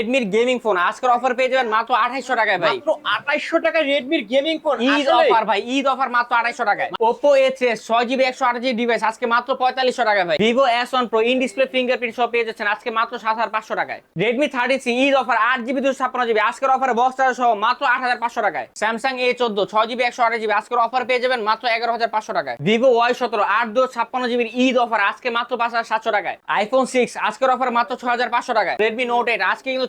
রেডমির gaming phone আজকের offer পেয়ে যাবেন মাত্র আঠাইশশো টাকায় ভাই। মাত্র 2800 টাকা রেডমির গেমিং ফোন ঈদ অফার ভাই ঈদ অফার মাত্র আড়াইশো টাকায়। ওপো এ থ্রি ছয় জিবি একশো আট জিবি ডিভাইস আজকে মাত্র পঁয়তাল্লিশশো টাকায় ভাই। Vivo S one pro in display fingerprint সব পেয়ে যাচ্ছেন আজকে মাত্র সাত হাজার পাঁচশো টাকায়। Redmi thirty three Eid offer আট জিবি দুশো ছাপ্পান্ন জিবি আজকের অফারে বক্স সহ মাত্র আট হাজার পাঁচশো টাকায়। স্যামসাং এ চোদ্দ ছয় জিবি একশো আট জিবি আজকের অফার পেয়ে যাবেন মাত্র এগারো হাজার পাঁচশো টাকায়। ভিভো ওয়াই সতেরো আট দু ছাপ্পান্ন জিবির ঈদ অফার আজকে মাত্র পাঁচ হাজার সাতশো টাকায়। আইফোন সিক্স আজকের অফার মাত্র ছয় হাজার পাঁচশো টাকায়। রেডমি নোট এইট আজকে কিন্তু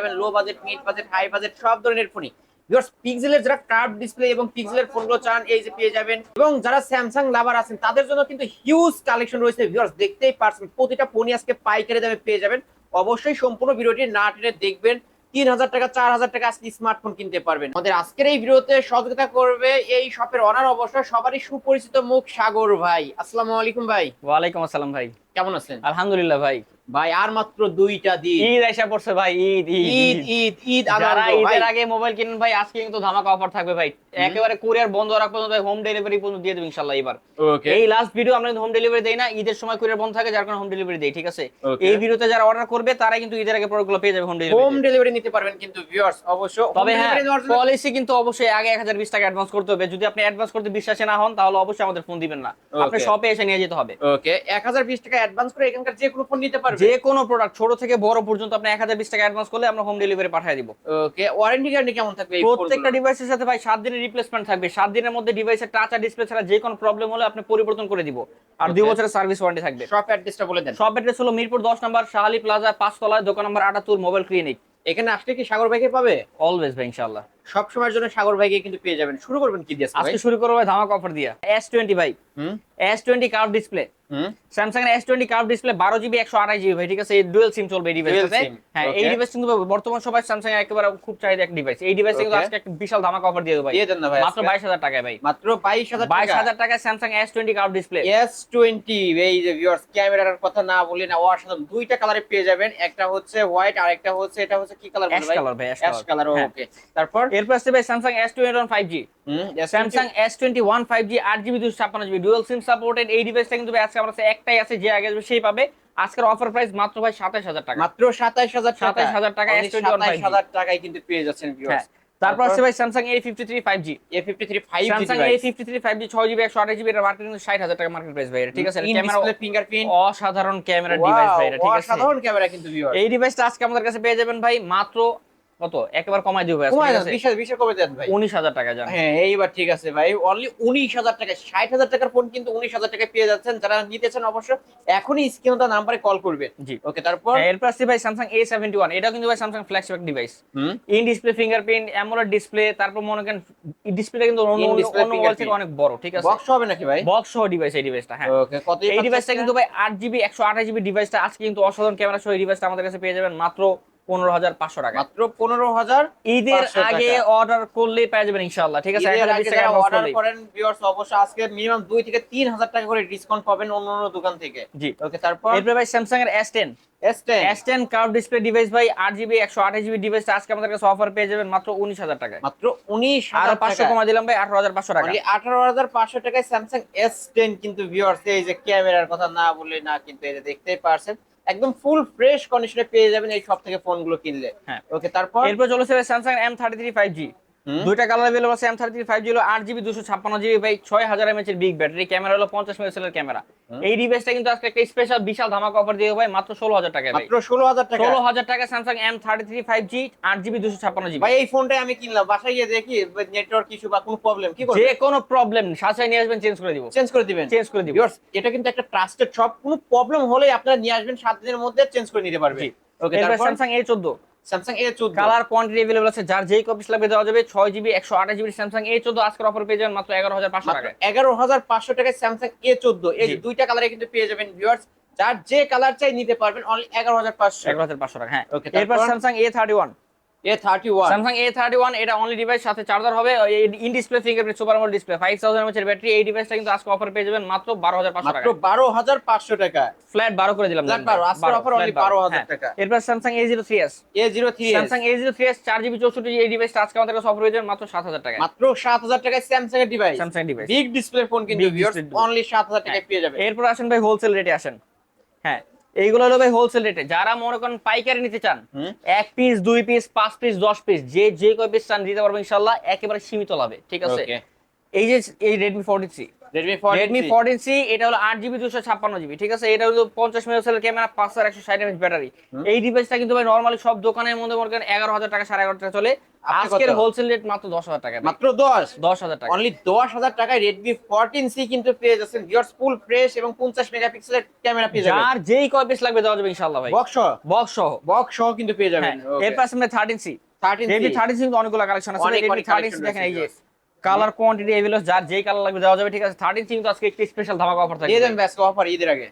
low budget mid budget high budget সব ধরনের ফোনই ভিউয়ার্স পিক্সেলের যারা কার্ভ ডিসপ্লে এবং পিক্সেলের ফোনগুলো চান, এই যে পেয়ে যাবেন। এবং যারা স্যামসাং লাভার আছেন, তাদের জন্য কিন্তু হিউজ কালেকশন রয়েছে। ভিউয়ার্স দেখতেই পারছেন, প্রতিটা ফোনই আজকে পাইকারি দামে পেয়ে যাবেন। অবশ্যই সম্পূর্ণ ভিডিওটি না টেনে দেখবেন। তিন হাজার টাকা, চার হাজার টাকা আজকে স্মার্টফোন কিনতে পারবেন। আমাদের আজকের এই ভিডিওতে সহযোগিতা করবে এই শপের অনার অবশ্যই সবারই সুপরিচিত মুখ সাগর ভাই। আসসালামু আলাইকুম ভাই। ওয়ালাইকুম আসসালাম ভাই। কেমন আছেন? আলহামদুলিল্লাহ ভাই। ভাই আর মাত্র দুইটা দিন। ঈদ এসে পড়ছে ভাই ঈদ ঈদ ঈদ ঈদ। যারা ঈদের আগে মোবাইল কিনেন ভাই আজকে কিন্তু ধামাকা অফার থাকবে ভাই। একেবারে কুরিয়ার বন্ধ রাখা পর্যন্ত হোম ডেলিভারি পর্যন্ত দিয়ে দেবো ইনশাল্লাহ এবার ওকে এই লাস্ট ভিডিও আমরা হোম ডেলিভারি দেই না ঈদের সময় কুরিয়ার বন্ধ থাকে যার কারণে হোম ডেলিভারি দেই ঠিক আছে? এই ভিডিওতে যারা অর্ডার করবে তারা কিন্তু ঈদের আগে প্রোডাক্টগুলো পেয়ে যাবে হোম ডেলিভারি হোম ডেলিভারি নিতে পারবেন কিন্তু ভিউয়ার্স অবশ্য তবে হ্যাঁ পলিসি কিন্তু অবশ্যই আগে এক হাজার বিশ টাকা অ্যাডভান্স করতে হবে। যদি আপনি অ্যাডভান্স করতে বিশ্বাসী না হন তাহলে অবশ্যই আমাদের ফোন দিবেন না। আপনি. শপে এসে নিয়ে যেতে হবে। ওকে এক হাজার বিশ টাকা অ্যাডভান্স করে এখানকার যে কোনো ফোন নিতে পারবে। যে কোনো প্রোডাক্ট ছোট থেকে বড় পর্যন্ত আপনি এক হাজার বিশ টাকা অ্যাডভান্স করলে আমরা হোম ডেলিভারি পাঠিয়ে দিব। ওকে ওয়ারেন্টি গ্যারান্টি কেমন থাকবে প্রত্যেকটা? ডিভাইসের সাথে ভাই সাত দিনের রিপ্লেসমেন্ট থাকবে। সাত দিনের মধ্যে ডিভাইসের টাচ আর ডিসপ্লে ছাড়া যে কোনো প্রবলেম হলে আপনি পরিবর্তন করে দিব। আর দুই বছরের সার্ভিস ওয়ারেন্টি থাকবে। শপ অ্যাড্রেসটা বলে দেন। সব অ্যাড্রেস হলো মিরপুর দশ নম্বর শাহালি প্লাজা পাঁচতলায় দোকান নম্বর আটাত্তর মোবাইল ক্লিনিক এখানে আসলে কি সাগর ভাইকে পাবে? অলওয়েজ ভাই ইনশাল্লাহ সব সময়ের জন্য সাগর ভাইকে কিন্তু পেয়ে যাবেন। শুরু করবেন কি দিয়ে আজকে শুরু করব ভাই ধামাকা অফার দিয়া। এস টোয়েন্টি ভাই। হুম? এস টোয়েন্টি কার্ভ ডিসপ্লে হুম? স্যামসাং এর এস টোয়েন্টি কার্ভ ডিসপ্লে বারো জিবি একশো আঠাশ জিবি ভাই ঠিক আছে? এই ডুয়েল সিম চলবে এই ডিভাইসটাতে হ্যাঁ এই. ডিভাইস কিন্তু বর্তমান সময় স্যামসাং একেবারে খুব চাহিদা একটা ডিভাইস এই ডিভাইসে কিন্তু আজকে একটা বিশাল ধামাকা অফার দিয়ে দেবো ভাই। দিয়ে দেন না ভাই মাত্র বাইশ হাজার টাকায় ভাই। মাত্র বাইশ হাজার বাইশ হাজার টাকায় Samsung S twenty curve display S twenty এই যে ভিউয়ার্স ক্যামেরার কথা না বলি না অসাধারণ। দুইটা কালারে পেয়ে যাবেন। একটা হচ্ছে হোয়াইট আর একটা হচ্ছে এটা হচ্ছে কি কালার অ্যাশ কালার ভাই? Ash colour. ওকে তারপর? এরপর আসছে ভাই হুম ডুয়েল সিম সাপোর্টেড এই ডিভাইসটা কিন্তু ভাই আজকে আমার কাছে একটাই আছে যে আগে আসবে সেই পাবে। আজকের অফার প্রাইস মাত্র ভাই সাতাশ হাজার টাকা। মাত্র সাতাইশ হাজার টাকা। 27,000 টাকা Only S21 27,000 টাকায় কিন্তু পেয়ে যাচ্ছেন ভিউয়ার্স তারপর আছে ভাই Samsung A fifty three five G A fifty three five Samsung A fifty three five G ছয় জিবি একশো আঠাশ জিবি এটা মার্কেট কিন্তু ষাট হাজার টাকা মার্কেট প্রাইস ভাই। এটা, ঠিক আছে ক্যামেরা ফিঙ্গারপ্রিন্ট অসাধারণ ক্যামেরা ডিভাইস ভাই এটা, ঠিক আছে। অসাধারণ ক্যামেরা কিন্তু এই ডিভাইসটা আজকে আমাদের কাছে পেয়ে যাবেন ভাই মাত্র কত? একবার কমাই দিব ভাই দেন দেন ভাই। টাকা জান হ্যাঁ এইবার ঠিক আছে ভাই। অনলি উনিশ হাজার টাকা ষাট হাজার টাকার ফোন কিন্তু উনিশ হাজার টাকায় পেয়ে যাচ্ছেন। যারা নিতেছেন অবশ্য এখনই নাম্বারে কল করবে জি। ওকে তারপর? হ্যাঁ, এরপর ভাই এটা কিন্তু ভাই flagship device in display fingerprint AMOLED display তারপর মনে করেন ডিসপ্লে কিন্তু অন্য অন্য- মোবাইল থেকে অনেক বড় ঠিক আছে? বক্স হবে নাকি ভাই? বক্স সহ ডিভাইস এই ডিভাইসটা হ্যাঁ। ওকে কত এই ডিভাইসটা কিন্তু ভাই আট জিবি একশো আঠাশ জিবি ডিভাইসটা আজকে কিন্তু অসাধারণ ক্যামেরা সহ এই ডিভাইসটা আমাদের কাছে পেয়ে যাবেন। মাত্র পনেরো হাজার পাঁচশো টাকা। মাত্র পনেরো হাজার ঈদের আগে অর্ডার করলে পেয়ে যাবেন ইনশাআল্লাহ ঠিক আছে? ঈদের 1020 আগে টাকা যারা advance অর্ডার করেন ভিউয়ার্স অবশ্য আজকে মিনিমাম দুই থেকে তিন হাজার টাকা করে ডিসকাউন্ট পাবেন অন্য অন্য দোকান থেকে। জি। ওকে তারপর? এরপরে ভাই স্যামসাং এর S ten curve display device ভাই জিবি জিবি আজকে আমাদের কাছে অফার পেয়ে যাবেন মাত্র উনিশ হাজার টাকায়। মাত্র উনিশ আরও হাজার পাঁচশো কমা দিলাম ভাই আঠারো হাজার পাঁচশো টাকা। আঠারো হাজার পাঁচশো টাকায় স্যামসাং এস টেন কিন্তু ভিউয়ার্স এই যে ক্যামেরার কথা না বললে না কিন্তু যে দেখতেই পারছেন। একদম ফুল ফ্রেশ কন্ডিশনে পেয়ে যাবেন এই সব থেকে ফোনগুলো কিনলে হ্যাঁ। ওকে তারপর এরপর চলেছে Samsung M thirty three five G. দুইটা কালার অ্যাভেলেবল আছে M thirty three five G হলো আট জিবি দুশো ছাপ্পান্ন জিবি ভাই ছয় হাজার এমএচ এর বিগ ব্যাটারি ক্যামেরা হলো পঞ্চাশ মেগাপিক্সেলের ক্যামেরা এই ডিভাইসটা কিন্তু আজকে একটা স্পেশাল বিশাল ধামাকা অফার দিয়ে ভাই মাত্র ষোলো হাজার টাকা ভাই। মাত্র ষোলো হাজার টাকা। ষোলো হাজার টাকা আট জিবি দুশো ছাপ্পান্ন জিবি ভাই এই ফোনটাই আমি কিনলাম। বাসায় গিয়ে দেখি নেটওয়ার্ক ইস্যু বা কোনো প্রবলেম কি যে কোনো প্রবলেম সাথে নিয়ে আসবেন চেঞ্জ করে দিব। চেঞ্জ করে দিবেন। চেঞ্জ করে দিব। ভিউয়ার্স এটা কিন্তু একটা ট্রাস্টেড শপ কোনো প্রবলেম হলে আপনারা নিয়ে আসবেন সাত দিনের মধ্যে চেঞ্জ করে নিতে পারবে জি। ওকে তারপর? স্যামসাং এ চোদ্দ। স্যামসাং এ চোদ্দ কালার কোয়ান্টিটি অ্যাভেলেবল আছে যার যেই কপিস লাগবে দেওয়া যাবে ছয় জিবি একশো আঠাশ জিবি স্যামসাং এ চোদ্দ আজকের অফার পেয়ে যাবেন মাত্র এগারো হাজার পাঁচশো টাকা এগারো হাজার পাঁচশো টাকায় স্যামসাং এ চোদ্দ এই। দুইটা কালারে কিন্তু পেয়ে যাবেন ভিউয়ার্স যার যে কালার চাই নিতে পারবেন অনলি এগারো হাজার পাঁচশো। এগারো হাজার পাঁচশো টাকা হ্যাঁ। ওকে এরপর? স্যামসাং এ থার্টি ওয়ান এটা অনলি ডিভাইস সাথে চার্জার হবে। In display fingerprint super AMOLED display এর ব্যাটারি এই ডিভাইসটা কিন্তু আজকে অফার পেয়ে যাবেন মাত্র মাত্র টাকা ফ্ল্যাট বারো করে দিলাম। 12, 12,000 টাকা। হ্যাঁ। এরপর এই ডিভাইসটা আজকে আমাদের কাছে অফার হয়ে যাবে মাত্র সাত হাজার টাকা মাত্র সাত হাজার টাকায় স্যামসাং এর device device big display phone কিন্তু অনলি টাকায় পেয়ে যাবে এরপর আসেন ভাই হোলসেল রেটে আসেন। হ্যাঁ এইগুলো হলো ভাই হোলসেল রেটে যারা মনে করেন পাইকারি নিতে চান। এক পিস দুই পিস পাঁচ পিস দশ পিস যে যে কয় পিস চান দিতে পারব ইনশাল্লাহ একেবারে সীমিত লাভে ঠিক আছে? এই যে এই রেডমি ফোরটি থ্রি এটা হলো ঠিক আছে? এটা হলো পঞ্চাশ মেগাপিক্সেলের ক্যামেরা পাঁচ হাজার একশো ষাট এমএচ ব্যাটারি এই ডিভাইসটা কিন্তু ভাই নর্মালি সব দোকানের মধ্যে মনে করেন এগারো হাজার টাকা সাড়ে টাকা চলে। আজকের হোলসেল রেট মাত্র দশ হাজার টাকা মাত্র দশ? দশ টাকা। অনলি দশ হাজার টাকায় রেডমি ফোরটিন কিন্তু পেয়ে যাচ্ছেন। ভিউয়ার্স ফুল ফ্রেশ এবং পঞ্চাশ মেগাপিক্সেলের ক্যামেরা পেয়ে যাবেন। যার যেই কয় পিস লাগবে দেওয়া যাবে ইনশাল্লাহ ভাই। বক্স সহ? বক্স সহ। বক্স কিন্তু পেয়ে যাবেন। অনেকগুলো কালেকশন আছে। দেখেন এই যে কালার কোয়ান্টিটি এগুলো যার যেই কালার লাগবে দেওয়া যাবে ঠিক আছে? থার্টিন সি কিন্তু আজকে একটি স্পেশাল ধামাকা অফার দিয়ে দেন থাকবে ব্যাস অফার ঈদের আগে।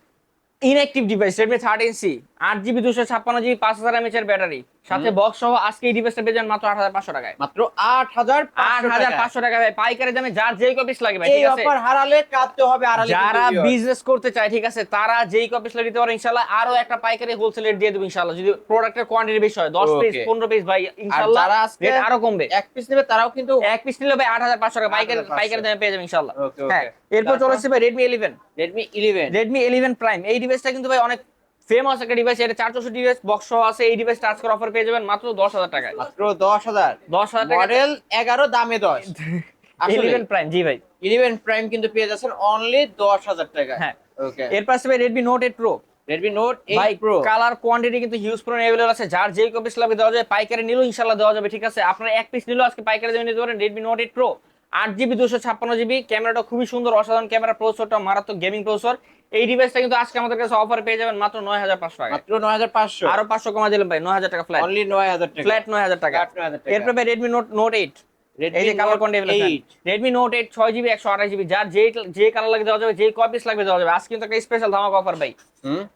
Inactive device Redmi thirteen C আট জিবি দুশো ছাপ্পান্ন জিবি পাঁচ হাজার এমএচ এর ব্যাটারি সাথে বক্স সহ আজকে এই ডিভাইসটা পেয়ে যাবেন মাত্র আট হাজার পাঁচশো টাকায়। মাত্র আট হাজার আট হাজার পাঁচশো টাকা ভাই পাইকারি দামে যার যেই কপিস লাগে ভাই ঠিক আছে? অফার হারালে কাঁদতে হবে হারালে যারা বিজনেস করতে চায় ঠিক আছে তারা যেই কপিস লাগে দিতে পারে ইনশাল্লাহ আরও একটা পাইকারি হোলসেল রেট দিয়ে দেবো ইনশাল্লাহ যদি প্রোডাক্টের কোয়ান্টিটি বেশি হয় দশ পিস Okay. পনেরো পিস ভাই আর ইনশাল্লাহ যারা আজকে রেট আরও কমবে। এক পিস নেবে তারাও কিন্তু এক পিস নিলে ভাই আট হাজার পাঁচশো টাকা পাইকারি 8,500 পাইকারি দামে পেয়ে যাবেন okay. হ্যাঁ এরপর চলে আসছে ভাই Redmi eleven Redmi eleven Redmi eleven prime এই ডিভাইসটা কিন্তু ভাই অনেক ফেমাস একটা ডিভাইস এটা চার চৌষট্টি ডিভাইস বক্স সহ আছে এই ডিভাইসটা আজকের অফার পেয়ে যাবেন মাত্র দশ হাজার টাকায় মাত্র দশ হাজার দশ হাজার টাকা মডেল এগারো দামে দশ ইলেভেন প্রাইম জি ভাই ইলেভেন প্রাইম কিন্তু পেয়ে যাচ্ছেন অনলি দশ হাজার টাকা হ্যাঁ। ওকে এরপর আসছে ভাই Redmi Note eight Pro Redmi Note ভাই এইট প্রো কালার কোয়ান্টিটি কিন্তু হিউজ পরিমাণে अवेलेबल আছে যার যেই কপিস লাগবে দেওয়া যাবে পাইকারি নিলেও ইনশাআল্লাহ দেওয়া যাবে ঠিক আছে আপনারা এক পিস নিলেও আজকে পাইকারি দামে নিতে পারেন রেডমি নোট এইট প্রো আট জিবি দুশো ছাপ্পান্ন জিবি ক্যামেরাটা খুবই সুন্দর অসাধারণ ক্যামেরা প্রসেসরটা মারাত্মক গেমিং প্রসেসর। এই ডিভাইসটা কিন্তু আজকে আমাদের কাছে অফার পেয়ে যাবেন মাত্র নয় হাজার পাঁচশো টাকা মাত্র নয় হাজার পাঁচশো। আরও পাঁচশো কমা দিলাম ভাই নয় হাজার টাকা ফ্ল্যাট অনলি নয় হাজার টাকা। ফ্ল্যাট নয় হাজার টাকা। Flat 9,000 টাকা। এরপর ভাই রেডমি নোট নোট এইট এই Redmi যে কালার Note কোয়ান্টিটি 8 জিবি একশো আঠাশ জিবি যার যে যে কালার লাগে দেওয়া যাবে যে কপিস লাগবে দেওয়া যাবে। আজকে কিন্তু একটা স্পেশাল ধামাকা অফার ভাই।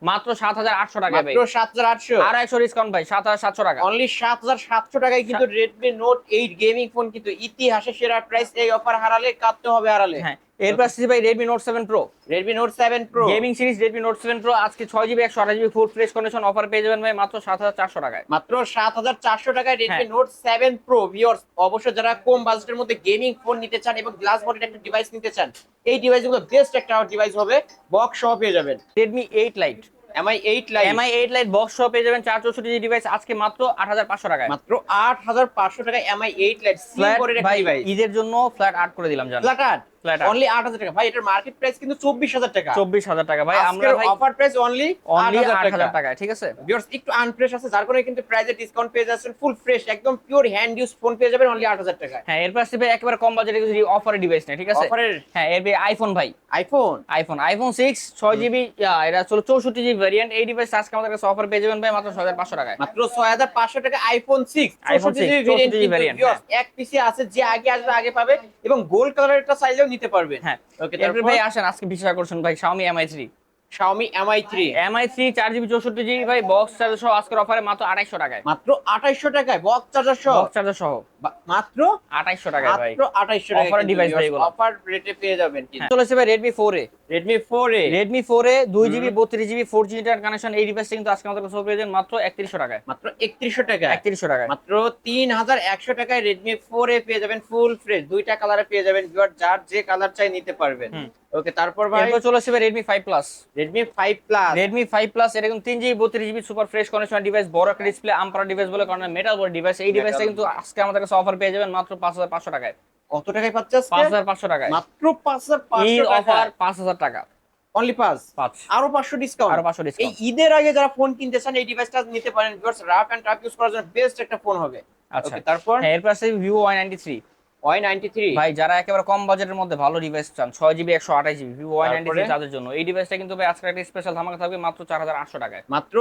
মাত্র সাত হাজার আটশো টাকা ভাই। মাত্র সাত হাজার আটশো? আর একশো ডিসকাউন্ট ভাই সাত হাজার সাতশো টাকা। অনলি সাত হাজার সাতশো টাকায় কিন্তু Redmi note eight gaming phone কিন্তু ইতিহাসে সেরা প্রাইস এই অফার হারালে কাঁদতে হবে হারালে। হ্যাঁ এরপর আসছে ভাই Redmi note seven pro Redmi note seven pro gaming series Redmi note seven pro আজকে ছয় জিবি একশো আঠাশ GB full fresh condition offer পেয়ে যাবেন ভাই মাত্র সাত হাজার চারশো টাকায়। মাত্র সাত হাজার চারশো টাকায় রেডমি হ্যাঁ। নোট সেভেন প্রো ভিওর্স অবশ্য যারা কম বাজেটের মধ্যে গেমিং ফোন নিতে চান এবং গ্লাস বডির একটা ডিভাইস নিতে চান এই ডিভাইসগুলো বেস্ট একটা ডিভাইস হবে বক্স সহ পেয়ে যাবেন। Redmi eight lite MI eight MI eight lite box সহ পেয়ে যাবেন চার চৌষট্টি ডিভাইস আজকে মাত্র আট হাজার পাঁচশো টাকায়। মাত্র আট হাজার পাঁচশো টাকায় এমআই এইট লাইট ভাই ডিভাইস ঈদের জন্য ফ্ল্যাট আট করে দিলাম জান। ফ্ল্যাট আট Flat অনলি আট হাজার টাকা। ভাই এটার মার্কেট প্রাইস কিন্তু চব্বিশ হাজার টাকা। চব্বিশ হাজার টাকা। ভাই আমরা ভাই অফার প্রাইস অনলি অনলি আট আট হাজার হাজার টাকা ঠিক আছে? ভিউয়ার্স একটু আনফ্রেশ আছে যার কারণে কিন্তু প্রাইসে ডিসকাউন্ট পেয়ে যাচ্ছেন ফুল ফ্রেশ একদম পিওর হ্যান্ড ইউজ ফোন পেয়ে যাবেন অনলি আট হাজার হ্যাঁ এরপর আসছে একেবারে কম বাজেটে যদি অফারের ডিভাইস নেই ঠিক আছে? অফারের হ্যাঁ এর আইফোন ভাই। আইফোন আইফোন আইফোন সিক্স ছয় জিবি এটা চলো চৌষট্টি জিবি ভ্যারিয়েন্ট এই ডিভাইস আজকে আমাদের কাছে অফার পেয়ে যাবেন ভাই মাত্র ছয় হাজার পাঁচশো টাকায়। মাত্র ছয় হাজার পাঁচশো টাকা আইফোন সিক্স iPhone 6, 64 variant, হ্যাঁ। এক পিসি আছে যে আগে আসবে আগে পাবে এবং গোল্ড কালারের একটা চাইলেও নিতে পারবেন। হ্যাঁ। ওকে তারপর? ভাই আসেন আজকে বিশেষ আকর্ষণ ভাই Xiaomi Mi 3 Xiaomi MI 3 Mi 3 চার জিবি চৌষট্টি জিবি ভাই বক্স চার্জার সহ আজকের অফারে মাত্র আড়াইশো টাকায়। মাত্র আঠাইশশো টাকায় বক্স চার্জার সহ? বক্স চার্জার সহ। মাত্র? আড়াইশো টাকায় ভাই। মাত্র আঠাইশশো টাকা Offer device ভাই এগুলো। অফার রেটে পেয়ে যাবেন কিন্তু। চলে এসেছে ভাই Redmi four A. Redmi four A? Redmi four A দুই জিবি বত্রিশ GB four G internet connection এই ডিভাইসটা কিন্তু আজকে আমাদের কাছে পেয়ে যাবেন মাত্র একত্রিশশো টাকায়। মাত্র একত্রিশশো টাকা একত্রিশশো টাকায়। মাত্র তিন হাজার একশো টাকায় রেডমি ফোর এ পেয়ে যাবেন ফুল ফ্রেশ দুইটা কালারে পেয়ে যাবেন ভিউয়ার যার যে কালার চাই নিতে পারবেন। ওকে তারপর ভাই? চলে এসেছে Redmi five plus Redmi five plus Redmi five plus কিন্তু তিন জিবি বত্রিশ GB super fresh condition device বড় একটা ডিসপ্লে আমপারা ডিভাইস বলে কারণ মেটাল বড় ডিভাইস এই ডিভাইসটা কিন্তু আজকে আমাদের কাছে অফার পেয়ে যাবেন মাত্র পাঁচ হাজার পাঁচশো টাকায়। কত টাকায় পাচ্ছে পাঁচ হাজার পাঁচশো টাকায়। মাত্র পাঁচ হাজার পাঁচশো অফার পাঁচ হাজার টাকা। অনলি পাঁচ? পাঁচ। আরও পাঁচশো ডিসকাউন্ট আরও পাঁচশো এই ঈদের আগে যারা ফোন কিনতে চান এই ডিভাইসটা নিতে পারেন। Because rough and tough use করার জন্য বেস্ট একটা ফোন হবে। আচ্ছা। তারপর? এরপর আছে ভিভো ওয়াই নাইনটি থ্রি ভাই যারা একেবারে কম বাজেটের মধ্যে ভালো ডিভাইস চান? তাদের জন্য। এই ডিভাইসটা কিন্তু ভাই আজকে একটা স্পেশাল ধামাকা থাকবে মাত্র চার হাজার আটশো টাকায়। মাত্র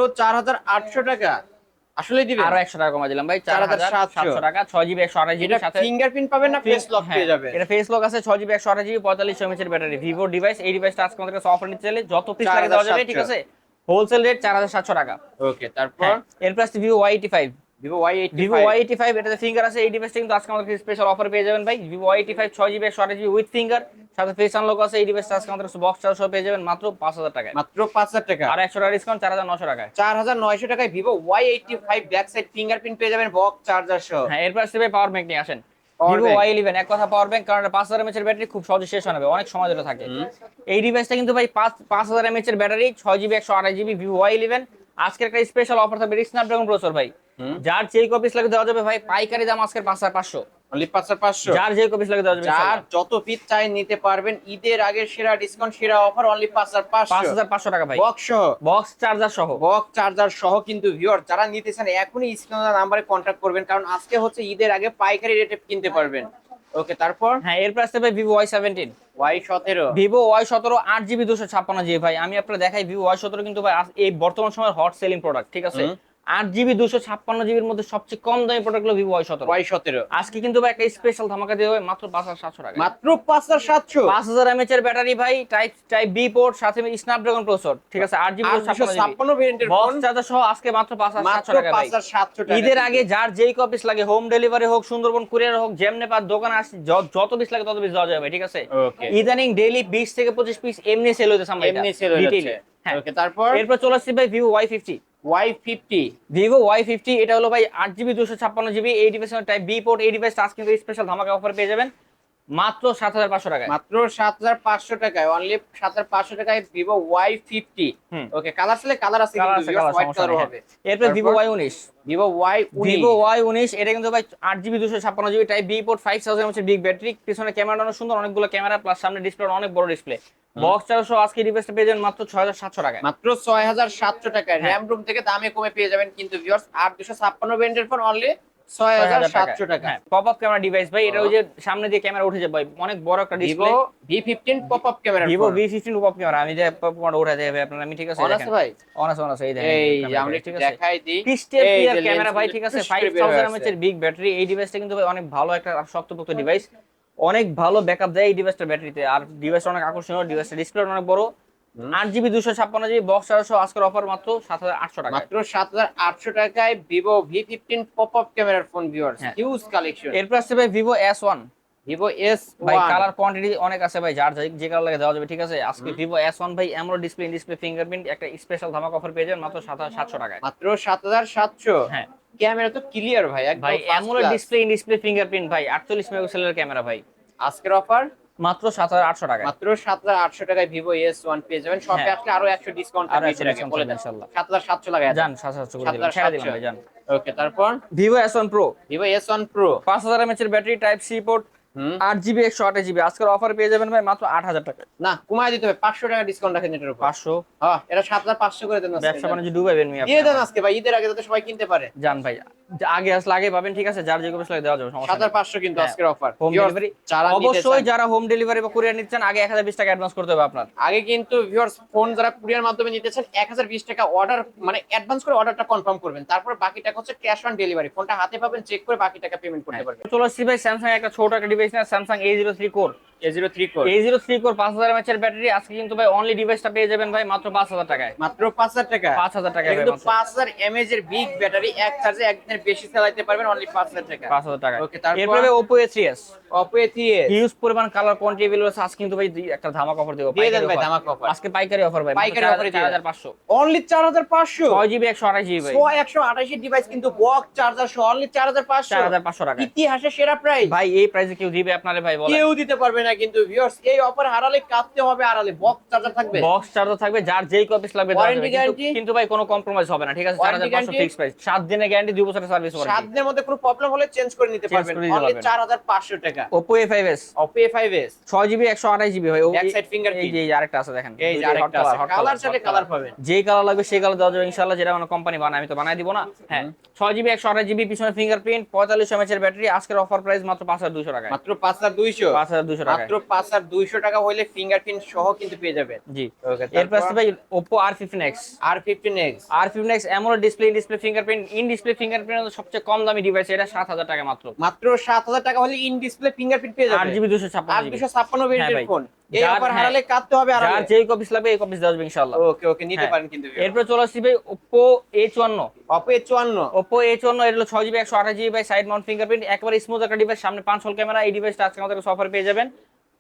টাকা। আসলে দিবে আরও একশো টাকা কমা দিলাম ভাই 4,700 টাকা ছয় জিবি একশো আঠাশ জিবি এটা সাথে ফিঙ্গারপ্রিন্ট পাবেন না ফেস লক পেয়ে যাবে এটা ফেস লক আছে ছয় জিবি একশো আঠাশ জিবি পঁয়তাল্লিশ এমএচের ব্যাটারি ডিভাইস এই ডিভাইসটা আজকে আমাদের কাছে অফার নিতে চাইলে যত পিস লাগে দেওয়া যাবে ঠিক আছে? হোলসেল রেট চার হাজার সাতশো টাকা। ওকে তারপর? Vivo Y Vivo Y eighty five এটাতে ফিঙ্গার আছে এই ডিভাইসটা কিন্তু আজকে আমাদের স্পেশাল অফার পেয়ে যাবেন ভাই। ভিভো ওয়াই এইটি ফাইভ ছয় জিবি একশো জিবি উইথ ফিঙ্গার সাথে ফেস আনলক আছে এই ডিভাইসটা আজকে আমাদের বক্স চার্জ সহ পেয়ে যাবেন মাত্র পাঁচ হাজার টাকায়। মাত্র পাঁচ হাজার টাকা। আর একশো টাকা ডিসকাউন্ট চার হাজার নশো টাকায়। চার হাজার নয়শো টাকায় Vivo Y five back side fingerprint পেয়ে যাবেন বক্স চার্জার সহ। হ্যাঁ এরপর পাওয়ার ব্যাংক নিয়ে আসেন। ভিভো ওয়াই ইলেভেন এক কথা পাওয়ার ব্যাংক কারণ পাঁচ হাজার এমএচের ব্যাটারি খুব সহজে শেষ হবে অনেক সময় ধরে থাকে। এই ডিভাইসটা কিন্তু ভাই পাঁচ পাঁচ হাজার এমএচের ব্যাটারি ছয় জিবি একশো আঠাশ জিবি ভিভো ওয়াই ইলেভেন আজকের একটা স্পেশাল অফার থাকবে স্ন্যাপড্রাগন প্রসেসর ভাই। যার যেই কপিস লাগে দেওয়া যাবে ভাই পাইকারি দাম আজকের পাঁচ হাজার পাঁচশো। অনলি পাঁচ হাজার পাঁচশো? যার যেই কপিস লাগে দেওয়া যাবে যার যত পিস চাই নিতে পারবেন ঈদের আগের সেরা ডিসকাউন্ট সেরা অফার অনলি পাঁচ হাজার পাঁচ হাজার পাঁচশো টাকা ভাই। বক্স সহ। বক্স চার্জার সহ। বক্স চার্জার সহ কিন্তু ভিউয়ার যারা এখনই নাম্বারে কন্ট্যাক্ট করবেন কারণ আজকে হচ্ছে ঈদের আগে পাইকারি রেটে কিনতে পারবেন। ওকে তারপর? হ্যাঁ এরপর আসতে ভাই ভিভো ওয়াই সেভেন্টিন ওয়াই সতেরো। ভিভো ওয়াই সতেরো আট জিবি দুশো ছাপ্পান্ন জিবি ভাই। আমি আপনার দেখাই ভিভো ওয়াই সতেরো কিন্তু ভাই এই বর্তমান সময়ের হট সেলিং প্রোডাক্ট ঠিক আছে। আট জিবি দুশো ছাপ্পান্ন জিবির মধ্যে সবচেয়ে কম দামি প্রোডাক্ট হলো ভিভো ওয়াই সতেরো। ওয়াই সতেরো। আজকে কিন্তু ভাই একটা স্পেশাল ধামাকা দিয়ে হবে মাত্র পাঁচ হাজার সাতশো টাকা মাত্র পাঁচ হাজার সাতশো? পাঁচ হাজার এমএচ এর ব্যাটারি ভাই টাইপ টাইপ বি পোর্ট সাথে স্ন্যাপড্রাগন প্রসেসর ঠিক আছে? আট জিবি ছাপ্পান্ন ভেরিয়েন্টের ফোন বক্স চার্জার সহ আজকে মাত্র পাঁচ হাজার সাতশো টাকা পাঁচ হাজার সাতশো টাকা ঈদের আগে যার যেই কপিস লাগে হোম ডেলিভারি হোক সুন্দরবন কুরিয়ার হোক যেমনে পার দোকান আসি য- যত পিস লাগে তত পিস দেওয়া যাবে ঠিক আছে? ইদানিং ডেইলি বিশ থেকে পঁচিশ পিস এমনি সেল হইতেছে আমরা এমনি সেল হয়ে হ্যাঁ। তারপর? এরপর চলে আসছি ভাই Vivo Y fifty Y fifty Vivo Y fifty এটা হলো ভাই আট জিবি দুশো ছাপ্পান্ন জিবি এই ডিভাইসের টাইপ বি পোর্ট এই ডিভাইস কিন্তু স্পেশাল ধামাকা অফার পেয়ে যাবেন। মাত্র সাত হাজার পাঁচশো টাকায়। মাত্র সাত হাজার পাঁচশো টাকায় অনলি সাত হাজার পাঁচশো টাকায় ভিভো ওয়াই ফিফটি হুম। ওকে কালার ছেলে কালার আছে কিন্তু হোয়াইট কালার হবে। এরপর ভিভো তারপর? ওয়াই উনিশ। ভিভো ওয়াই ভিভো ওয়াই উনিশ এটা কিন্তু ভাই আট জিবি দুশো ছাপ্পান্ন GB type B port five thousand হচ্ছে বিগ ব্যাটারি পিছনে ক্যামেরা অনেক সুন্দর অনেকগুলো ক্যামেরা প্লাস সামনে ডিসপ্লে অনেক বড় ডিসপ্লে বক্স চারশো আজকে ডিভাইসটা পেয়ে যাবেন মাত্র ছয় হাজার সাতশো টাকায়। মাত্র ছয় হাজার সাতশো টাকায়। হ্যাঁ। র্যাম রুম থেকে দামে কমে পেয়ে যাবেন কিন্তু ভিউয়ার্স ব্যান্ডের ফোন অনলি টাকা ক্যামেরা ডিভাইস ভাই এটা ওই যে সামনে দিয়ে ক্যামেরা উঠে ভাই অনেক বড় একটা ডিসপ্লে ক্যামেরা ক্যামেরা আমি যে উঠে আপনার আমি ঠিক আছে অন ভাই? অনাস অনাস এই দেখেন এই আমরা ঠিক আছে। দেখাই দিই। ক্রিস্টাল ক্লিয়ার ক্যামেরা ভাই ঠিক আছে খুশ করে 5000 mAh এর বিগ ব্যাটারি এই ডিভাইসটা কিন্তু ভাই অনেক ভালো একটা শক্তপোক্ত ডিভাইস অনেক ভালো ব্যাকআপ দেয় এই ডিভাইসটার ব্যাটারিতে আর ডিভাইস অনেক আকর্ষণীয় ডিভাইসটা ডিসপ্লে অনেক বড়। আট জিবি দুশো ছাপ্পান্ন জিবি বক্স চারশো আজকের অফার মাত্র সাত হাজার আটশো টাকা মাত্র সাত হাজার আটশো টাকায় Vivo V fifteen pop up ক্যামেরার ফোন ভিউয়ার্স। হিউজ কালেকশন এরপর আসছে ভাই Vivo S one Vivo S ভাই কালার কোয়ান্টিটি অনেক আছে ভাই যার যে- যে কালার লাগে দেওয়া যাবে ঠিক আছে? আজকে ভিভো এস ওয়ান ভাই এমন ডিসপ্লে ডিসপ্লে ফিঙ্গারপ্রিন্ট একটা স্পেশাল ধামাক অফার পেয়ে যাবেন মাত্র সাত সাতশো টাকায়। মাত্র সাত হাজার সাতশো? হ্যাঁ। ক্যামেরা তো ক্লিয়ার ভাই একদম ভাই এমন class। ডিসপ্লে ডিসপ্লে ফিঙ্গারপ্রিন্ট ভাই আটচল্লিশ মেগাপিক্সেলের ক্যামেরা ভাই। আজকের অফার মাত্র সাত হাজার আটশো টাকায়। মাত্র সাত হাজার আটশো টাকায় ভিভো এস ওয়ান পেয়ে যাবেন। শপে হ্যাঁ। আসলে আরও একশো ডিসকাউন্ট আরও বলে দেন। সাত হাজার সাতশো লাগায় যান সাত হাজার করে যান। ওকে তারপর? Vivo S one pro Vivo S one pro পাঁচ হাজার এমএচ এর ব্যাটারি টাইপ সি পোর্ট আট জিবি একশো আঠাশ জিবি। আজকের অফার পেয়ে যাবেন ভাই মাত্র আট হাজার টাকা। না কমায় দিতে হবে। পাঁচশো টাকা ডিসকাউন্ট রাখেন এটার উপর। পাঁচশো? হ্যাঁ এটা সাত হাজার পাঁচশো করে দেন। ব্যবসা বাণিজ্য ডুবাবেন দিয়ে দেন আজকে ভাই ঈদের আগে যাতে সবাই কিনতে পারে। যান ভাই। আগে আসলে আগে পাবেন ঠিক আছে? যার যে কোনো দেওয়া যাবে সমস্যা হাজার নেই। পাঁচশো কিন্তু হ্যাঁ। আজকের অফার হোম ডেলিভারি যারা অবশ্যই যারা হোম ডেলিভারি বা কুরিয়ার নিতে চান আগে এক হাজার বিশ টাকা অ্যাডভান্স করতে হবে আপনার। আগে কিন্তু ভিউয়ার্স ফোন যারা কুরিয়ার মাধ্যমে নিতেছেন এক হাজার বিশ টাকা অর্ডার মানে অ্যাডভান্স করে অর্ডারটা কনফার্ম করবেন। তারপর বাকি টাকা হচ্ছে ক্যাশ অন ডেলিভারি ফোনটা হাতে পাবেন চেক করে বাকি টাকা পেমেন্ট করতে পারবেন। চলে আসছি ভাই স্যামসাং একটা ছোট একটা ডিভাইস না Samsung A zero three core A zero three code A zero three core পাঁচ হাজার এমএচ ব্যাটারি আজকে কিন্তু ভাই অনলি ডিভাইসটা পেয়ে যাবেন ভাই মাত্র পাঁচ হাজার টাকায়। মাত্র পাঁচ হাজার টাকা। পাঁচ হাজার টাকায় কিন্তু মাত্র। পাঁচ হাজার এমএজ এর বিগ ব্যাটারি এক চার্জে একদিনের বেশি চালাতে পারবেন অনলি পাঁচ হাজার টাকা। পাঁচ হাজার টাকা। Okay, তারপর? এরপরে Oppo A three S huge পরিমাণ কালার কোয়ান্টিটি এভেলেবল আছে। আজকে কিন্তু ভাই একটা ধামাক অফার দেবো দিয়ে দেন ভাই। ধামাকা অফার আজকে পাইকারি অফার ভাই পাইকারি। হাজার পাঁচশো। অনলি চার হাজার পাঁচশো। ছয় জিবি একশো আঠাশ জিবি ভাই ছয় একশো আঠাশি ডিভাইস কিন্তু বক্স চার্জার সহ অনলি চার হাজার পাঁচশো। চার হাজার পাঁচশো টাকা ইতিহাসে সেরা প্রাইস ভাই এই প্রাইসে কেউ দিবে আপনারে ভাই বলেন। কেউ দিতে পারবে না কিন্তু ভিউয়ার্স এই অফার হারালে কাঁদতে হবে হারালে বক্স চার্জার থাকবে। বক্স চার্জার থাকবে যার যেই কপিস লাগবে। কিন্তু- ভাই কোনো কম্প্রোমাইজ হবে না ঠিক আছে? চার Warranty হাজার পাঁচশো guarantee? ফিক্স প্রাইস সাত দিনের গ্যারান্টি দুই বছরের সার্ভিস ওয়ারেন্টি দিনের মধ্যে কোনো প্রবলেম হলে চেঞ্জ করে নিতে পারবেন। অনলি পারবেন। চার হাজার পাঁচশো টাকা। Oppo A five S Oppo A five S ছয় জিবি একশো আঠাশ জিবি ভাই ও- এই- যে আরেকটা আছে দেখেন। এই যে আরেকটা আছে। কালার hot কালার পাবেন। যেই কালার লাগবে সেই কালার দেওয়া যাবে। ইনশাল্লাহ যেটা মানে কোম্পানি বানায় আমি তো বানাই দিব না। হ্যাঁ। ছয় জিবি একশো আঠাশ জিবি পিছনে ফিঙ্গারপ্রিন্ট পঁয়তাল্লিশ এমএচ এর ব্যাটারি আজকের অফার প্রাইস মাত্র পাঁচ হাজার দুশো টাকা মাত্র পাঁচ হাজার দুইশো। পাঁচ হাজার দুশো টাকা মাত্র পাঁচ হাজার দুইশো টাকা হলে ফিঙ্গারপ্রিন্ট সহ কিন্তু পেয়ে যাবেন। জি। ওকে এরপর ভাই ফিফটিন আর ফিফটিন এক্স এমন display display fingerprint in display fingerprint fingerprint সবচেয়ে কম দামি ডিভাইস এটা সাত হাজার টাকা মাত্র। মাত্র সাত হাজার টাকা হলে ইন ডিসপ্লে ফিঙ্গারপ্রিন্ট পেয়ে ভেরিয়েন্টের ফোন এই অফার। হারালে কাটতে হবে আর যেই কপিস লাগবে এই কপিস দেওয়া যাবে ইনশাল্লাহ ওকে ওকে নিতে হ্যাঁ। পারেন কিন্তু এরপরে চলে ভাই ওপো এ চুয়ান্ন। অপো এ চুয়ান্ন। ওপো এ চুয়ান্ন এটা হলো ছয় জিবি একশো আঠাশ GB by side mount fingerprint একবার স্মুথ একটা ডিভাইস সামনে পাঁচ হোল ক্যামেরা এই ডিভাইসটা আজকে আমাদের সফর পেয়ে যাবেন।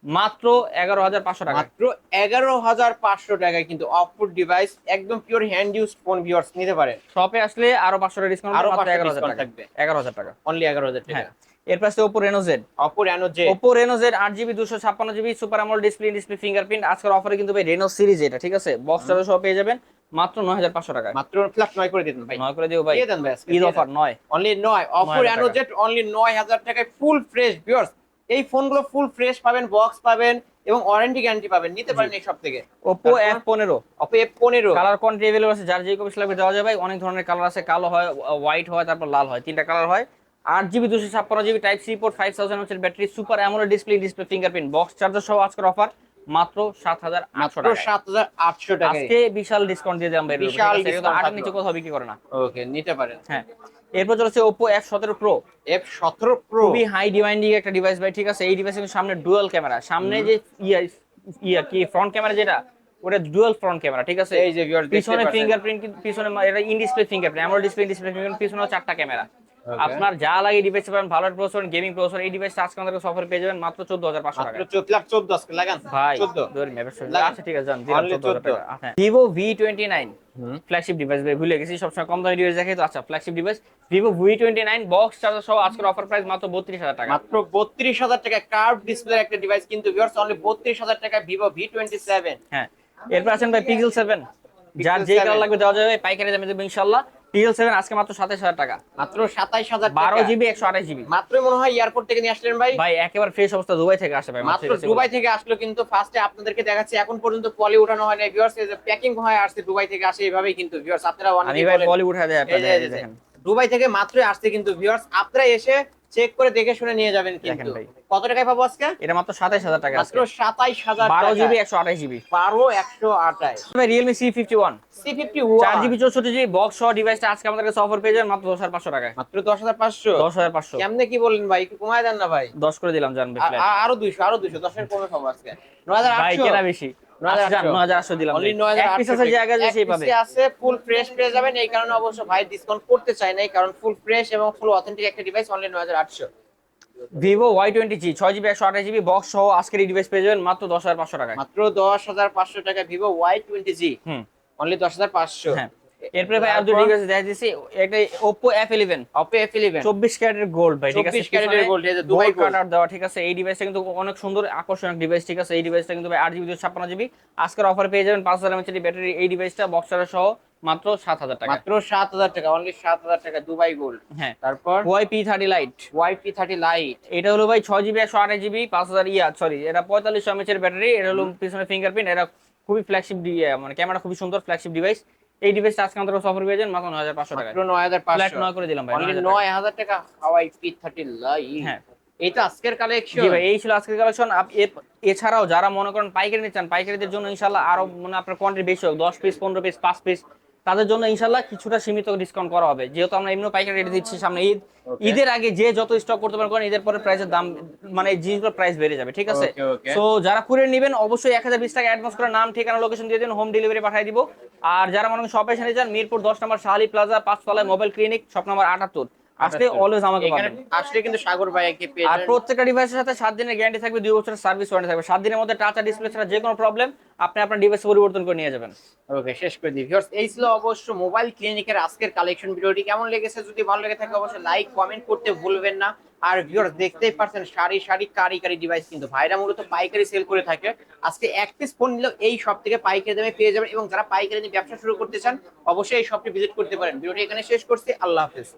মাত্র এগারো হাজার পাঁচশো টাকা মাত্র এগারো হাজার পাঁচশো টাকায় কিন্তু অফুড ডিভাইস একদম pure hand use phone viewers নিতে পারেন। শপে আসলে আরও পাঁচশো টাকা ডিসকাউন্ট আরও মাত্র 500 এগারো হাজার টাকা। থাকবে। এগারো হাজার টাকা। অনলি এগারো হাজার টাকা। এরপর আছে Oppo Reno Z Oppo Reno Z Oppo Reno Z আট জিবি দুশো ছাপ্পান্ন GB super AMOLED display display fingerprint আজকের অফারে কিন্তু ভাই রেনো সিরিজ এটা ঠিক আছে? বক্স চার্জার সহ পেয়ে যাবেন মাত্র নয় হাজার পাঁচশো টাকায়। মাত্র ফ্ল্যাট নয় করে দিতেন ভাই। নয় করে দিও ভাই। দিয়ে দেন ভাই ঈদ অফার নয়। অনলি নয়। অপো 9000 রেনো টাকা। জেট অনলি নয় হাজার টাকায় ফুল ফ্রেশ ভিউয়ার্স এই ফোনগুলো ফুল ফ্রেশ পাবেন বক্স পাবেন এবং ওয়ারেন্টি গ্যারান্টি পাবেন। নিতে পারেন এই সব থেকে। Oppo এফ পনেরো। F15 পনেরো। কালার কোয়ান্টিটি अवेलेबल আছে যার যে কপি লাগবে দেওয়া যাবে। অনেক ধরনের কালার আছে কালো হয় হোয়াইট হয় তারপর লাল হয় তিনটা কালার হয়। আট জিবি দুশো ছাপ্পান্ন GB type C port five thousand হচ্ছে battery super AMOLED display display fingerprint box charger সহ আজকের অফার মাত্র সাত হাজার আটশো টাকা সাত হাজার আটশো টাকায়। আজকে বিশাল ডিসকাউন্ট দিয়ে দিলাম বিশাল আটের। নিচে কোথাও বিক্রি করে না। ওকে নিতে পারেন। হ্যাঁ। এরপর চলেছে ওপো এফ সতেরো প্রো এফ সতেরো প্রো খুবই হাই ডিমান্ডিং একটা ডিভাইস ভাই ঠিক আছে? এই ডিভাইস কিন্তু সামনে ডুয়াল ক্যামেরা সামনে যে ইয়া ইয়া কি ফ্রন্ট ক্যামেরা যেটা? ওটা ডুয়াল ফ্রন্ট ক্যামেরা ঠিক আছে? এই যে পিছনে ফিঙ্গারপ্রিন্ট পিছনে এটা ইন ডিসপ্লে ফিঙ্গারপ্রিন্ট আমার ডিসপ্লে ডিসপ্লে ফিঙ্গারপ্রিন্ট পিছনে চারটা ক্যামেরা. আপনার যা লাগে ডিভাইস পাবেন ভালো প্রসেসর গেমিং প্রসেসর এই ডিভাইসটা আজকে আমাদের সফর পেয়ে যাবেন মাত্র চোদ্দ হাজার পাঁচশো টাকা। মাত্র চোদ্দ লাখ চোদ্দ আজকে লাগান। ভাই চোদ্দ। ধরে নেবে। আচ্ছা ঠিক আছে জান Only 14 Vivo V twenty nine flagship device ভাই ভুলে গেছি সবসময় কম দামি ডিভাইস দেখে তো। আচ্ছা flagship device twenty nine box charger সহ আজকের অফার প্রাইস মাত্র বত্রিশ হাজার টাকা। মাত্র বত্রিশ হাজার টাকা কার্ভ ডিসপ্লে একটা ডিভাইস কিন্তু ভিউয়ার্স অনলি বত্রিশ হাজার টাকা ভিভো ভি টোয়েন্টি সেভেন হ্যাঁ। এরপর আছেন ভাই পিক্সেল সেভেন যার যে কালার লাগবে দেওয়া যাবে পাইকারি দামে দেবো ইনশাল্লাহ পিক্সেল সেভেন আজকে মাত্র সাতাশ হাজার টাকা। মাত্র হাজার বারো জিবি একশো আঠাশ জিবি মাত্র মনে হয় এয়ারপোর্ট থেকে নিয়ে আসলেন ভাই। ভাই একেবারে ফ্রেশ অবস্থা দুবাই থেকে আসে ভাই মাত্র দুবাই থেকে আসলো কিন্তু ফার্স্টে আপনাদেরকে দেখাচ্ছি এখন পর্যন্ত পলি উঠানো হয় না ভিউয়ার্স প্যাকিং হয় আসছে দুবাই থেকে আসে এইভাবেই কিন্তু ভিউয়ার্স আপনারা অনেক পলি উঠা দুবাই থেকে মাত্রই আসছে কিন্তু ভিউয়ার্স আপনারা এসে চেক করে দেখে শুনে নিয়ে যাবেন কিন্তু। কত টাকায় পাবো আজকে? এটা মাত্র সাতাইশ হাজার টাকা মাত্র সাতাইশ হাজার বারো জিবি একশো আঠাশ জিবি। বারো একশো আঠাশ ভাই Realme C fifty one C fifty চার জিবি চৌষট্টি জিবি বক্স সহ ডিভাইসটা আজকে আমাদের কাছে অফার পেয়ে যাবেন মাত্র দশ হাজার পাঁচশো টাকায়। মাত্র দশ হাজার পাঁচশো? দশ হাজার পাঁচশো। কেমনে কি বললেন ভাই? একটু কমায় দেন না ভাই। দশ করে দিলাম জানবে আরও দুইশো আরও দুইশো দশের কমে পাবো আজকে। ভাই কেনা বেশি। দিলাম পিস আছে জায়গা যে সেই পাবে। আছে ফুল ফ্রেশ পেয়ে যাবেন। এই কারণে অবশ্য ভাই ডিসকাউন্ট করতে চাই নাই কারণ ফুল ফ্রেশ এবং ফুল অথেন্টিক একটা ডিভাইস অনলি নয় হাজার আটশো। ভিভো ওয়াই টোয়েন্টি জি ছয় জিবি একশো আঠাশ জিবি বক্স সহ আজকের এই ডিভাইস পেয়ে যাবেন মাত্র দশ হাজার পাঁচশো টাকা মাত্র দশ হাজার পাঁচশো টাকা Vivo Y twenty G only দশ হাজার পাঁচশো। হ্যাঁ। এরপরে ভাই আর দুটো ডিভাইস দেখা দিচ্ছি একটা ইলেভেন অপো এফ ইলেভেন চব্বিশ ক্যারেটের গোল্ড ভাই ঠিক আছে? 24 ক্যারেটের gold, এই যে দুবাই কাটার দেওয়া ঠিক আছে? এই ডিভাইসটা কিন্তু অনেক সুন্দর আকর্ষণীয় ডিভাইস ঠিক আছে? এই ডিভাইসটা কিন্তু ভাই আট জিবি ছাপ্পান্ন জিবি আজকের অফার পেয়ে যাবেন পাঁচ হাজার এমএচডি ব্যাটারি এই ডিভাইসটা বক্সার সহ মাত্র সাত হাজার টাকা। মাত্র সাত হাজার টাকা অনলি সাত হাজার টাকা দুবাই গোল্ড হ্যাঁ। তারপর? Y P thirty lite Y P thirty lite এটা হলো ভাই ছয় জিবি একশো আঠাশ জিবি পাঁচ হাজার ইয়া সরি এটা পঁয়তাল্লিশ এমএচের ব্যাটারি এটা হলো পিছনে ফিঙ্গারপ্রিন্ট এটা খুবই ফ্ল্যাগশিপ মানে ক্যামেরা খুবই সুন্দর ফ্ল্যাগশিপ ডিভাইস এই ডিভাইসটা আজকে আমাদের অফার পেয়ে যান মাত্র নয় হাজার পাঁচশো টাকা পুরো নয় হাজার ফ্ল্যাট পাঁচশো নয় করে দিলাম ভাই 9,000 টাকা। নয় হাজার টাকা হাওয়াই পি থার্টি লাইট হ্যাঁ। এটা আজকের কালেকশন জি ভাই এই ছিল আজকের কালেকশন এছাড়াও যারা মনে করেন পাইকারি নিতে চান পাইকারিদের জন্য ইনশাল্লাহ আরও মানে আপনার কোয়ান্টিটি বেশি হোক দশ পিস পনেরো পিস পাঁচ পিস তাদের জন্য ইনশাল্লাহ কিছুটা সীমিত ডিসকাউন্ট করা হবে। যেহেতু আমরা এমনি পাইকারি রেট দিচ্ছি সামনে ঈদ ঈদের আগে যে যত স্টক করতে পারবেন করেন ঈদের পরে প্রাইসের দাম মানে জিনিসগুলোর প্রাইস বেড়ে যাবে ঠিক আছে. তো যারা কুরিয়ার নেবেন অবশ্যই এক হাজার বিশ টাকা অ্যাডভান্স করে নাম ঠিকানা লোকেশন দিয়ে দিন হোম ডেলিভারি পাঠিয়ে দিব। আর যারা মনে হয় শপে এসে যান মিরপুর দশ নম্বর শাহালি প্লাজা পাঁচতলায় মোবাইল ক্লিনিক শপ নম্বর আটাত্তর। আসলে 78 অলওয়েজ আমাকে এখানে পাবেন। আসলে কিন্তু সাগর ভাইকে পেয়ে আর প্রত্যেকটা ডিভাইসের সাথে সাত দিনের গ্যারান্টি থাকবে দুই বছরের সার্ভিস ওয়ারেন্টি থাকবে। সাত দিনের মধ্যে টাচ আর ডিসপ্লে ছাড়া যে কোনো প্রবলেম আপনি আপনার ডিভাইস পরিবর্তন করে নিয়ে যাবেন। ওকে শেষ করে দিই। ভিউয়ার্স এই ছিল অবশ্য মোবাইল ক্লিনিকের আজকের কালেকশন ভিডিওটি। কেমন লেগেছে? যদি ভালো লেগে থাকে অবশ্যই লাইক কমেন্ট করতে ভুলবেন না। আর ভিউয়ার্স দেখতেই পারছেন সারি সারি কারি কারি ডিভাইস কিন্তু। ভাইরা মূলত পাইকারি সেল করে থাকে। আজকে এক পিস ফোন নিলেও এই শপ থেকে পাইকারি দামে পেয়ে যাবেন। এবং যারা পাইকারি নিয়ে ব্যবসা শুরু করতে চান অবশ্যই এই শপটি ভিজিট করতে পারেন। ভিডিওটি এখানে শেষ করছি। আল্লাহ হাফেজ।